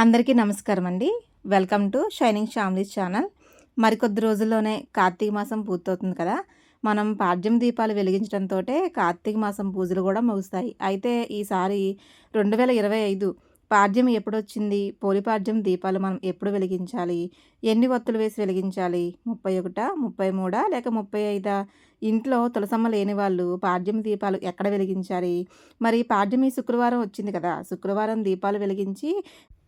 అందరికీ నమస్కారం అండి welcome to shining families channel. మరికొద్ది రోజుల్లోనే కార్తీక మాసం పూర్తవుతుంది కదా. మనం పాడ్యం దీపాలు వెలిగించడంతో కార్తీక మాసం పూజలు కూడా ముగుస్తాయి. అయితే ఈసారి రెండు వేల ఇరవై ఐదు పాడ్యం ఎప్పుడొచ్చింది? పోలిపాడ్యం దీపాలు మనం ఎప్పుడు వెలిగించాలి? ఎన్ని ఒత్తులు వేసి వెలిగించాలి? ముప్పై ఒకట? ముప్పై మూడా? లేక ముప్పై ఐదా? ఇంట్లో తులసమ్మ లేని వాళ్ళు పాడ్యం దీపాలు ఎక్కడ వెలిగించాలి? మరి పాడ్యం ఈ శుక్రవారం వచ్చింది కదా శుక్రవారం దీపాలు వెలిగించి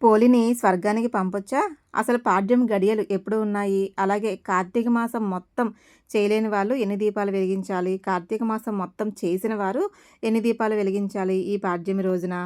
పోలిని స్వర్గానికి పంపొచ్చా? అసలు పాడ్యం గడియలు ఎప్పుడు ఉన్నాయి? అలాగే కార్తీక మాసం మొత్తం చేయలేని వాళ్ళు ఎన్ని దీపాలు వెలిగించాలి? కార్తీక మాసం మొత్తం చేసిన వారు ఎన్ని దీపాలు వెలిగించాలి ఈ పాడ్యమి రోజున?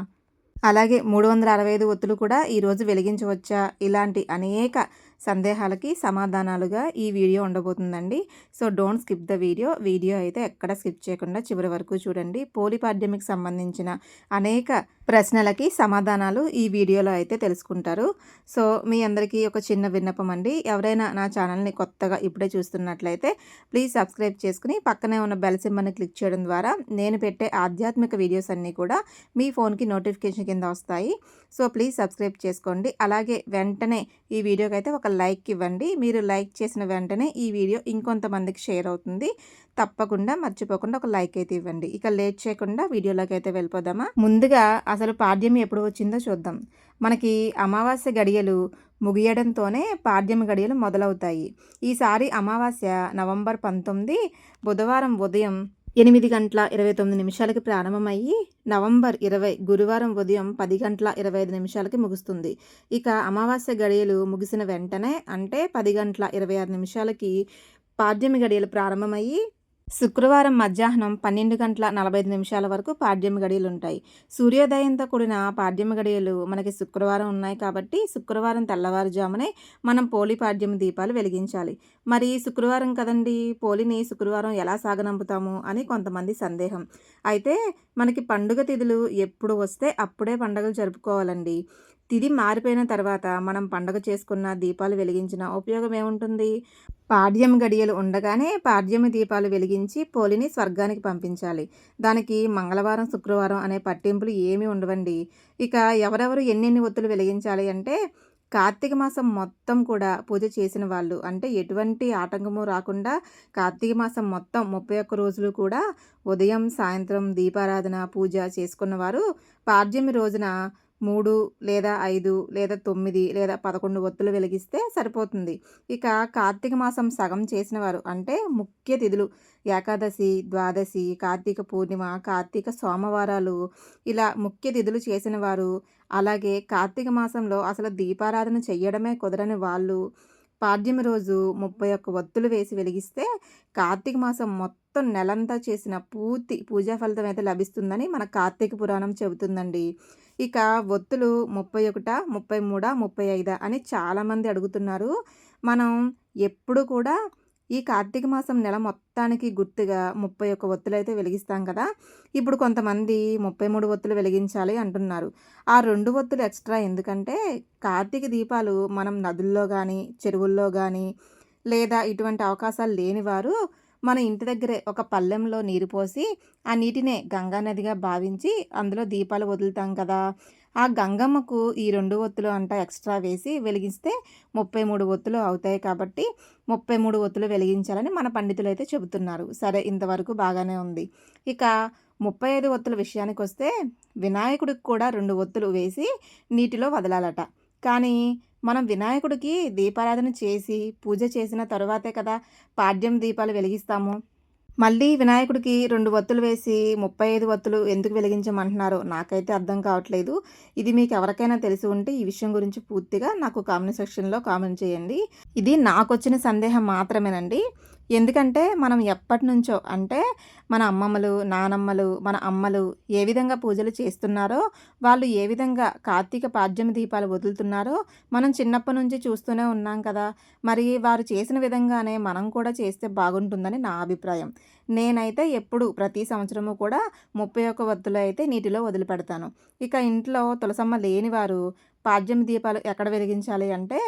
అలాగే మూడు వందల అరవై ఐదు ఒత్తులు కూడా ఈరోజు వెలిగించవచ్చా? ఇలాంటి అనేక సందేహాలకి సమాధానాలుగా ఈ video ఉండబోతుందండి. So don't skip the video. Video అయితే ఎక్కడ స్కిప్ చేయకుండా చివరి వరకు చూడండి. పోలిపాడ్యమికి సంబంధించిన అనేక ప్రశ్నలకి సమాధానాలు ఈ వీడియోలో అయితే తెలుసుకుంటారు. సో మీ అందరికీ ఒక చిన్న విన్నపం అండి. ఎవరైనా నా ఛానల్ని కొత్తగా ఇప్పుడే చూస్తున్నట్లయితే ప్లీజ్ సబ్స్క్రైబ్ చేసుకుని పక్కనే ఉన్న బెల్ సింబల్ని క్లిక్ చేయడం ద్వారా నేను పెట్టే ఆధ్యాత్మిక వీడియోస్ అన్నీ కూడా మీ ఫోన్కి నోటిఫికేషన్ కింద వస్తాయి. సో ప్లీజ్ సబ్స్క్రైబ్ చేసుకోండి. అలాగే వెంటనే ఈ వీడియోకి అయితే ఒక లైక్ ఇవ్వండి. మీరు లైక్ చేసిన వెంటనే ఈ వీడియో ఇంకొంతమందికి షేర్ అవుతుంది. తప్పకుండా మర్చిపోకుండా ఒక లైక్ అయితే ఇవ్వండి. ఇక లేట్ చేయకుండా వీడియోలోకి అయితే వెళ్ళిపోదామా? ముందుగా అసలు పాడ్యం ఎప్పుడు వచ్చిందో చూద్దాం. మనకి అమావాస్య గడియలు ముగియడంతోనే పాడ్యం గడియలు మొదలవుతాయి. ఈసారి అమావాస్య నవంబర్ పంతొమ్మిది బుధవారం ఉదయం ఎనిమిది గంటల ఇరవై తొమ్మిది నిమిషాలకి ప్రారంభమయ్యి నవంబర్ ఇరవై గురువారం ఉదయం పది గంటల ఇరవై ఐదు నిమిషాలకి ముగుస్తుంది. ఇక అమావాస్య గడియలు ముగిసిన వెంటనే అంటే పది గంటల ఇరవై ఆరు నిమిషాలకి పాడ్యమి గడియలు ప్రారంభమయ్యి శుక్రవారం మధ్యాహ్నం పన్నెండు గంటల నలభై ఐదు నిమిషాల వరకు పాడ్యమి గడియలు ఉంటాయి సూర్యోదయంతో కూడిన పాడ్యమి గడియలు మనకి శుక్రవారం ఉన్నాయి కాబట్టి శుక్రవారం తెల్లవారుజామునే మనం పోలి పాడ్యమి దీపాలు వెలిగించాలి. మరి శుక్రవారం కదండి? పోలిని శుక్రవారం ఎలా సాగనంపుతాము అని కొంతమంది సందేహం. అయితే మనకి పండుగ తిథులు ఎప్పుడు వస్తే అప్పుడే పండుగలు జరుపుకోవాలండి. తిది మారిపోయిన తర్వాత మనం పండగ చేసుకున్న దీపాలు వెలిగించిన ఉపయోగం ఏముంటుంది? పాడ్యం గడియలు ఉండగానే పాడ్యమి దీపాలు వెలిగించి పోలిని స్వర్గానికి పంపించాలి. దానికి మంగళవారం శుక్రవారం అనే పట్టింపులు ఏమీ ఉండవండి. ఇక ఎవరెవరు ఎన్నెన్ని ఒత్తులు వెలిగించాలి అంటే కార్తీక మాసం మొత్తం కూడా పూజ చేసిన వాళ్ళు. అంటే ఎటువంటి ఆటంకము రాకుండా కార్తీక మాసం మొత్తం ముప్పై ఒక్క రోజులు కూడా ఉదయం సాయంత్రం దీపారాధన పూజ చేసుకున్నవారు పాడ్యమి రోజున మూడు లేదా ఐదు లేదా తొమ్మిది లేదా పదకొండు ఒత్తులు వెలిగిస్తే సరిపోతుంది. ఇక కార్తీక మాసం సగం చేసిన వారు అంటే ముఖ్య తిథులు ఏకాదశి ద్వాదశి కార్తీక పూర్ణిమ కార్తీక సోమవారాలు ఇలా ముఖ్య తిథులు చేసిన వారు. అలాగే కార్తీక మాసంలో అసలు దీపారాధన చెయ్యడమే కుదరని వాళ్ళు. పాడ్యమి రోజు ముప్పై ఒక్క ఒత్తులు వేసి వెలిగిస్తే కార్తీక మాసం మొత్తం నెలంతా చేసిన పూర్తి పూజా ఫలితం అయితే లభిస్తుందని మన కార్తీక పురాణం చెబుతుందండి. ఇక ఒత్తులు ముప్పై ఒకట ముప్పై మూడా ముప్పై ఐదా అని చాలామంది అడుగుతున్నారు. మనం ఎప్పుడు కూడా ఈ కార్తీక మాసం నెల మొత్తానికి గుర్తుగా ముప్పై ఒక్క ఒత్తులు అయితే వెలిగిస్తాం కదా. ఇప్పుడు కొంతమంది ముప్పై మూడు ఒత్తులు వెలిగించాలి అంటున్నారు. ఆ రెండు ఒత్తులు ఎక్స్ట్రా ఎందుకంటే కార్తీక దీపాలు మనం నదుల్లో కానీ చెరువుల్లో కానీ లేదా ఇటువంటి అవకాశాలు లేని వారు మన ఇంటి దగ్గరే ఒక పళ్ళెంలో నీరు పోసి ఆ నీటినే గంగా నదిగా భావించి అందులో దీపాలు వదులుతాం కదా. ఆ గంగమ్మకు ఈ రెండు ఒత్తులు అంట ఎక్స్ట్రా వేసి వెలిగిస్తే ముప్పై మూడు ఒత్తులు అవుతాయి కాబట్టి ముప్పై మూడు ఒత్తులు వెలిగించాలని మన పండితులు అయితే చెబుతున్నారు. సరే ఇంతవరకు బాగానే ఉంది. ఇక ముప్పై ఐదు ఒత్తుల విషయానికి వస్తే వినాయకుడికి కూడా రెండు ఒత్తులు వేసి నీటిలో వదలాలట. కానీ మనం వినాయకుడికి దీపారాధన చేసి పూజ చేసిన తరువాతే కదా పాడ్యం దీపాలు వెలిగిస్తాము. మళ్ళీ వినాయకుడికి రెండు వత్తులు వేసి ముప్పై ఐదు వత్తులు ఎందుకు వెలిగించమంటున్నారో నాకైతే అర్థం కావట్లేదు. ఇది మీకు ఎవరికైనా తెలిసి ఉంటే ఈ విషయం గురించి పూర్తిగా నాకు కామెంట్ సెక్షన్లో కామెంట్ చేయండి. ఇది నాకు వచ్చిన సందేహం మాత్రమేనండి. ఎందుకంటే మనం ఎప్పటి నుంచో అంటే మన అమ్మమ్మలు నానమ్మలు మన అమ్మలు ఏ విధంగా పూజలు చేస్తున్నారో వాళ్ళు ఏ విధంగా కార్తీక పాడ్యమి దీపాలు వదులుతున్నారో మనం చిన్నప్పటి నుంచి చూస్తూనే ఉన్నాం కదా. మరి వారు చేసిన విధంగానే మనం కూడా చేస్తే బాగుంటుందని నా అభిప్రాయం. నేనైతే ఎప్పుడు ప్రతి సంవత్సరము కూడా ముప్పై ఒక్క వత్తులు అయితే నీటిలో వదిలిపెడతాను. ఇక ఇంట్లో తులసమ్మ లేని వారు పాడ్యమి దీపాలు ఎక్కడ వెలిగించాలి అంటే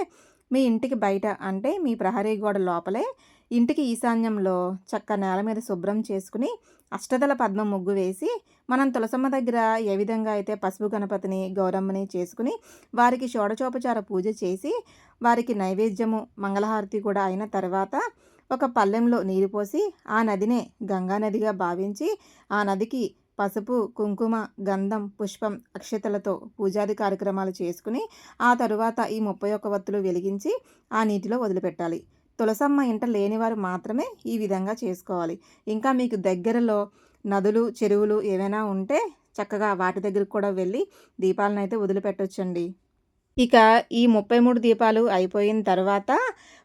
మీ ఇంటికి బయట అంటే మీ ప్రహరీ గోడ లోపలే ఇంటికి ఈశాన్యంలో చక్క నేల మీద శుభ్రం చేసుకుని అష్టదల పద్మ ముగ్గు వేసి మనం తులసమ్మ దగ్గర ఏ విధంగా అయితే పసుపు గణపతిని గౌరమ్మని చేసుకుని వారికి షోడచోపచార పూజ చేసి వారికి నైవేద్యము మంగళహారతి కూడా అయిన తర్వాత ఒక పల్లెంలో నీరు పోసి ఆ నదినే గంగా నదిగా భావించి ఆ నదికి పసుపు కుంకుమ గంధం పుష్పం అక్షతలతో పూజాది కార్యక్రమాలు చేసుకుని ఆ తరువాత ఈ ముప్పై ఒక్క వత్తులు వెలిగించి ఆ నీటిలో వదిలిపెట్టాలి. తులసమ్మ ఇంట లేనివారు మాత్రమే ఈ విధంగా చేసుకోవాలి. ఇంకా మీకు దగ్గరలో నదులు చెరువులు ఏవైనా ఉంటే చక్కగా వాటి దగ్గరికి కూడా వెళ్ళి దీపాలను అయితే వదిలిపెట్టొచ్చండి. ఇక ఈ ముప్పై మూడు దీపాలు అయిపోయిన తర్వాత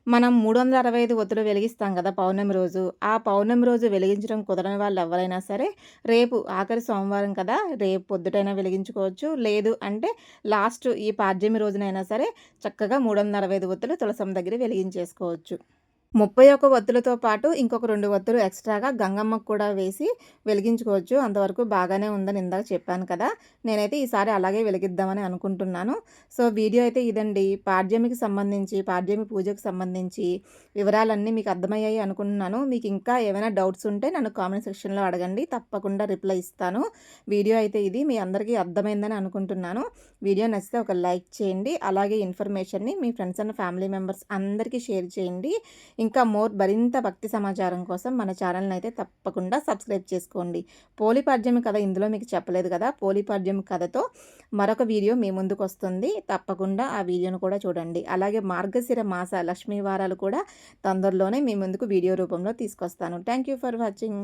మనం మూడు వందల అరవై ఐదు ఒత్తులు వెలిగిస్తాం కదా పౌర్ణమి రోజు. ఆ పౌర్ణమి రోజు వెలిగించడం కుదరని వాళ్ళు ఎవరైనా సరే రేపు ఆఖరి సోమవారం కదా రేపు పొద్దుటైనా వెలిగించుకోవచ్చు. లేదు అంటే లాస్ట్ ఈ పాడ్యమి రోజునైనా సరే చక్కగా మూడు వందల అరవై ఐదు ఒత్తులు తులసం దగ్గర వెలిగించేసుకోవచ్చు. ముప్పై ఒక్క వత్తులతో పాటు ఇంకొక రెండు వత్తులు ఎక్స్ట్రాగా గంగమ్మకు కూడా వేసి వెలిగించుకోవచ్చు. అంతవరకు బాగానే ఉందని ఇందాక చెప్పాను కదా. నేనైతే ఈసారి అలాగే వెలిగిద్దామని అనుకుంటున్నాను. సో వీడియో అయితే ఇదండి. పాడ్యమికి సంబంధించి పాడ్యమి పూజకు సంబంధించి వివరాలన్నీ మీకు అర్థమయ్యాయి అనుకుంటున్నాను. మీకు ఇంకా ఏమైనా డౌట్స్ ఉంటే నన్ను కామెంట్ సెక్షన్లో అడగండి. తప్పకుండా రిప్లై ఇస్తాను. వీడియో అయితే ఇది మీ అందరికీ అర్థమైందని అనుకుంటున్నాను. వీడియో నచ్చితే ఒక లైక్ చేయండి. అలాగే ఇన్ఫర్మేషన్ని మీ ఫ్రెండ్స్ అండ్ ఫ్యామిలీ మెంబర్స్ అందరికీ షేర్ చేయండి. ఇంకా మోర్ మరింత భక్తి సమాచారం కోసం మన ఛానల్ని అయితే తప్పకుండా సబ్స్క్రైబ్ చేసుకోండి. పోలిపాడ్యమి కథ ఇందులో మీకు చెప్పలేదు కదా? పోలిపాడ్యం కథతో మరొక వీడియో మీ ముందుకు వస్తుంది. తప్పకుండా ఆ వీడియోను కూడా చూడండి. అలాగే మార్గశిర మాస లక్ష్మీ వారాలు కూడా తొందరలోనే మీ ముందుకు వీడియో రూపంలో తీసుకొస్తాను. Thank you for watching